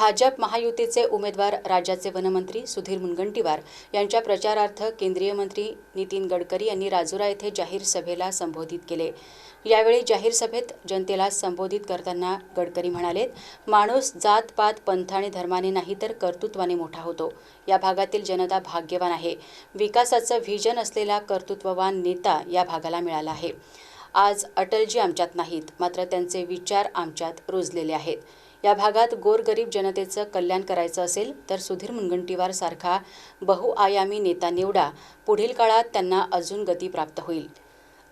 भाजप महायुतीचे उमेदवार राज्याचे वनमंत्री सुधीर मुनगंटीवार यांच्या प्रचारार्थ केंद्रीय मंत्री नितीन गडकरी यांनी राजुरा येथे जाहीर सभेला संबोधित केले. यावेळी जाहीर सभेत जनतेला संबोधित करताना गडकरी म्हणाले माणूस जात पात पंथ आणि धर्माने नाही तर कर्तृत्वाने मोठा होतो. या भागातील जनता भाग्यवान आहे. विकासाचं व्हिजन असलेला कर्तृत्ववान नेता या भागाला मिळाला आहे. आज अटलजी आमच्यात नाहीत मात्र त्यांचे विचार आमच्यात रुजलेले आहेत. या भागात गोरगरीब जनतेचं कल्याण करायचं असेल तर सुधीर मुनगंटीवार सारखा बहुआयामी नेता निवडा. पुढील काळात त्यांना अजून गती प्राप्त होईल.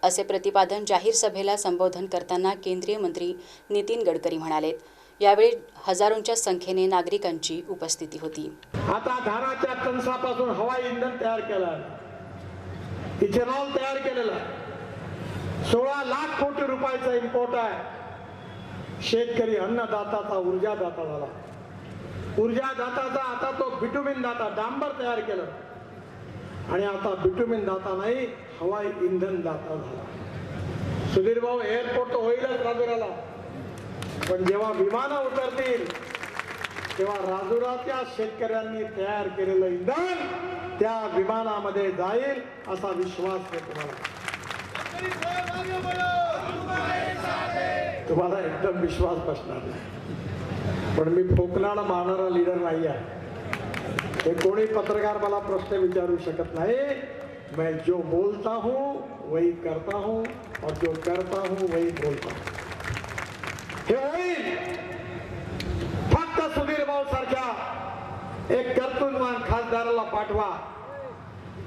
असे प्रतिपादन जाहीर सभेला संबोधन करताना केंद्रीय मंत्री नितीन गडकरी म्हणाले यावेळी हजारोंच्या संख्येने नागरिकांची उपस्थिती होती. आता धाराच्या कंसापासून हवाई इंधन तयार केलं. इथेनॉल तयार केलेला. सोळा लाख कोटी रुपयाचा इम्पोर्ट आहे. शेतकरी अन्नदाताचा ऊर्जादाता झाला. ऊर्जादाताचा आता तो बिटुमिन दाता डांबर तयार केलं. आणि आता बिटुमिन दाता नाही हवाई इंधन दाता झाला. सुधीर भाऊ एअरपोर्ट तर होईलच राजुराला. पण जेव्हा विमानं उतरतील तेव्हा राजुराच्या शेतकऱ्यांनी तयार केलेलं इंधन त्या विमानामध्ये जाईल असा विश्वास आहे तुम्हाला. तुम्हाला एकदम विश्वास बसणार नाही. पण मी फोकनाला मारणारा लिडर नाही आहे. हे कोणी पत्रकार मला प्रश्न विचारू शकत नाही. मैं जो बोलता हूँ वही करता हूँ और जो करता हूँ वही बोलता हूँ. हे होईल. फक्त सुधीर भाऊ सारख्या एक कर्तृत्वान खासदाराला पाठवा.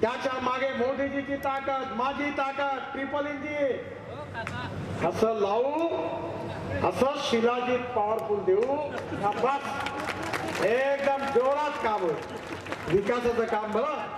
त्याच्यामागे मोदीजीची ताकद माझी ताकद ट्रिपल इंजिन असं लावू असं शिलाजीत पॉवरफुल देऊ बस. एकदम जोरात काम होईल. विकासाचं काम बरं.